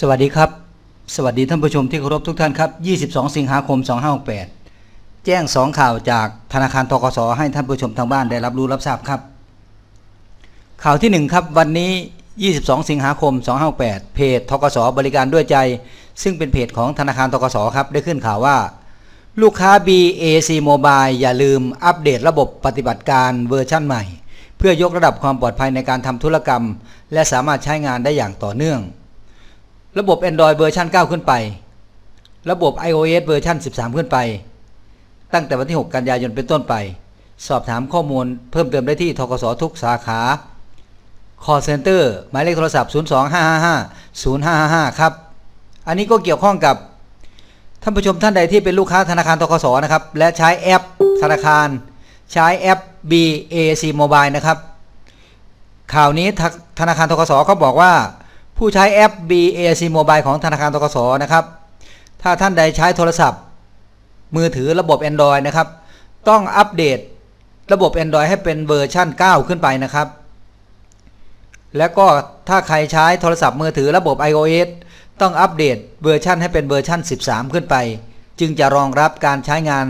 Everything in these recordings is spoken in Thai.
สวัสดีครับ สวัสดีท่านผู้ชมที่เคารพทุกท่านครับ 22 สิงหาคม 2568 แจ้ง 2 ข่าวจากธนาคารทกสให้ท่านผู้ชมทางบ้านได้รับรู้รับทราบครับ ข่าวที่ 1 ครับ วันนี้ 22 สิงหาคม 2568เพจทกสบริการด้วยใจ ซึ่งเป็นเพจของธนาคารทกสครับ ได้ขึ้นข่าวว่า ลูกค้า BAC Mobile อย่าลืมอัปเดตระบบปฏิบัติการเวอร์ชั่นใหม่ เพื่อยกระดับความปลอดภัยในการทำธุรกรรม และสามารถใช้งานได้อย่างต่อเนื่อง ระบบ Android เวอร์ชัน9 ขึ้นไป ระบบ iOS เวอร์ชัน13 ขึ้นไป ตั้งแต่วันที่ 6 กันยายนเป็นต้นไป สอบถามข้อมูลเพิ่มเติมได้ที่ทกสทุกสาขา call center หมายเลขโทรศัพท์ 02555 0555 ครับ อันนี้ก็เกี่ยวข้องกับท่านผู้ชมท่านใดที่เป็นลูกค้าธนาคารทกสนะครับ และใช้แอปธนาคาร ใช้แอป BAC Mobile นะครับ ข่าวนี้ธนาคารทกสเขาบอกว่า ผู้ใช้แอป BAC Mobile ของธนาคารทกสนะครับ ถ้าท่านใดใช้โทรศัพท์ มือถือระบบ Android นะครับ ต้องอัปเดตระบบ Android ให้เป็นเวอร์ชั่น 9 ขึ้นไปนะครับ แล้วก็ถ้าใครใช้โทรศัพท์มือถือระบบ iOS ต้องอัปเดตเวอร์ชันให้เป็นเวอร์ชัน 13 ขึ้นไป จึงจะรองรับการใช้งาน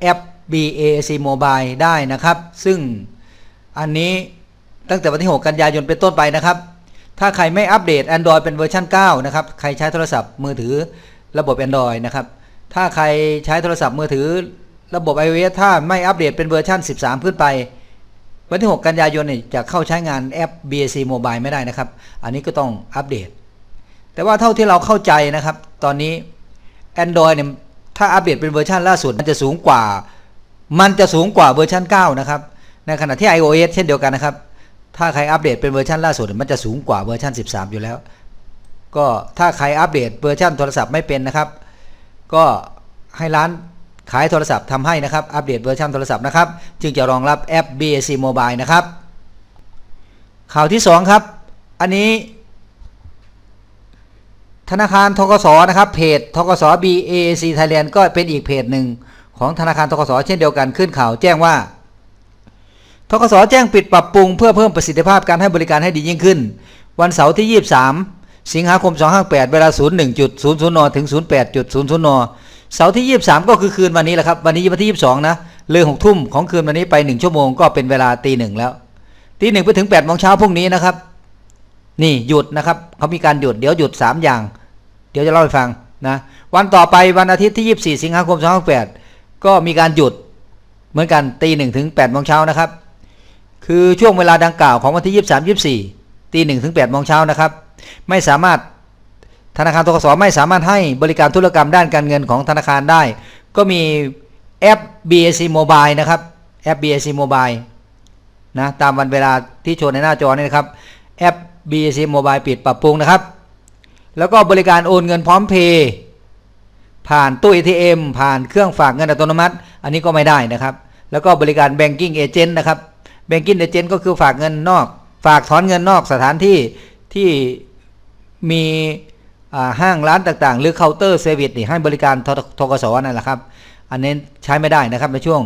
แอป BAC Mobile ได้นะครับ ซึ่งอันนี้ตั้งแต่วันที่ 6 กันยายนเป็นต้นไปนะครับ ถ้าใครไม่อัปเดต Android เป็นเวอร์ชัน9นะครับ ใครใช้โทรศัพท์มือถือระบบ Android นะครับ ถ้าใครใช้โทรศัพท์มือถือระบบ iOS ถ้าไม่อัปเดตเป็นเวอร์ชัน13 ขึ้นไป วันที่ 6 กันยายนเนี่ยจะเข้าใช้งานแอป BAC Mobile ไม่ได้นะครับ อันนี้ก็ต้องอัปเดต แต่ว่าเท่าที่เราเข้าใจนะครับ ตอนนี้ Android เนี่ยถ้าอัปเดตเป็นเวอร์ชันล่าสุด มันจะสูงกว่า มันจะสูงกว่าเวอร์ชัน9นะครับ ในขณะที่ iOS เช่นเดียวกันนะครับ ถ้าใครอัปเดตเป็นเวอร์ชันล่าสุดมันจะสูงกว่าเวอร์ชัน13 อยู่แล้ว ก็ถ้าใครอัปเดตเวอร์ชันโทรศัพท์ไม่เป็นนะครับ ก็ให้ร้านขายโทรศัพท์ทำให้นะครับ อัปเดตเวอร์ชันโทรศัพท์นะครับ จึงจะรองรับแอป BAC Mobile นะครับ ข่าวที่ 2 ครับ อันนี้ธนาคารทกสนะครับเพจทกส BAC Thailand ก็เป็นอีกเพจหนึ่งของธนาคารทกสเช่นเดียวกันขึ้นข่าวแจ้งว่า ทกสแจ้งปิดปรับปรุงเพื่อเพิ่มประสิทธิภาพการให้บริการให้ดียิ่งขึ้น วันเสาร์ที่ 23 สิงหาคม 258 เวลา 01.00นถึง 08.00นเสาร์ที่ 23 ก็คือคืนวันนี้แหละครับ วันนี้วันที่ 22 นะเลย6ทุ่มของคืนวันนี้ไป 1 ชั่วโมงก็เป็นเวลาตีหนึ่งแล้วตีหนึ่งไปถึง8โมงเช้าพรุ่งนี้นะครับ นี่หยุดนะครับเขามีการหยุดเดี๋ยวหยุด 3 อย่าง เดี๋ยวจะเล่าให้ฟังนะวันต่อไปวันอาทิตย์ที่ 24 สิงหาคม 258 ก็มีการหยุดเหมือนกันตีหนึ่งถึง8โมงเช้านะครับ คือช่วงเวลาดังกล่าวของวันที่ 23 24ตีหนึ่งถึง8โมงเช้านะครับ ไม่สามารถธนาคารทกสไม่สามารถให้บริการธุรกรรมด้านการเงินของธนาคารได้ ก็มีแอป BAC Mobile นะครับแอป BAC Mobile นะตามวันเวลาที่โชว์ในหน้าจอนี่นะครับแอป BAC Mobile ปิดปรับปรุงนะครับ แล้วก็บริการโอนเงินพร้อมเพย์ผ่านตู้ ATM ผ่านเครื่องฝากเงินอัตโนมัติ อันนี้ก็ไม่ได้นะครับ แล้วก็บริการ Banking Agent นะครับ Banking Agent ก็คือฝากเงินนอก ฝากถอนเงินนอกสถานที่ที่มีห้างร้านต่างๆ หรือเคาน์เตอร์เซอร์วิสนี่ให้บริการททกสนั่นแหละครับ อันนี้ใช้ไม่ได้นะครับในช่วง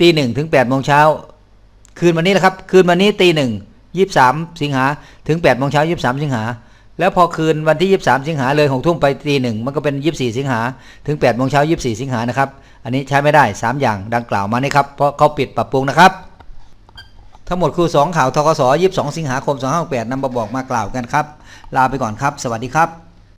ตีหนึ่งถึง8ปดโมงเช้าคืนวันนี้นะครับ คืนวันนี้ตีหนึ่งยี่สามสิงหาถึง8ปดโมงเช้ายี่สามสิงหาแล้วพอคืนวันที่ 23 สิงหาเลยหกทุ่มไปตีหนึ่งมันก็เป็น 24 สิงหาถึง8โมงเช้า 24 สิงหานะครับ อันนี้ใช้ไม่ได้ 3 อย่างดังกล่าวมานี่ครับ เพราะเขาปิดปรับปรุงนะครับ ทั้งหมดคือ 2 ข่าวทกส22 สิงหาคม 2568นำมาบอกมากล่าวกันครับ ลาไปก่อนครับ สวัสดีครับ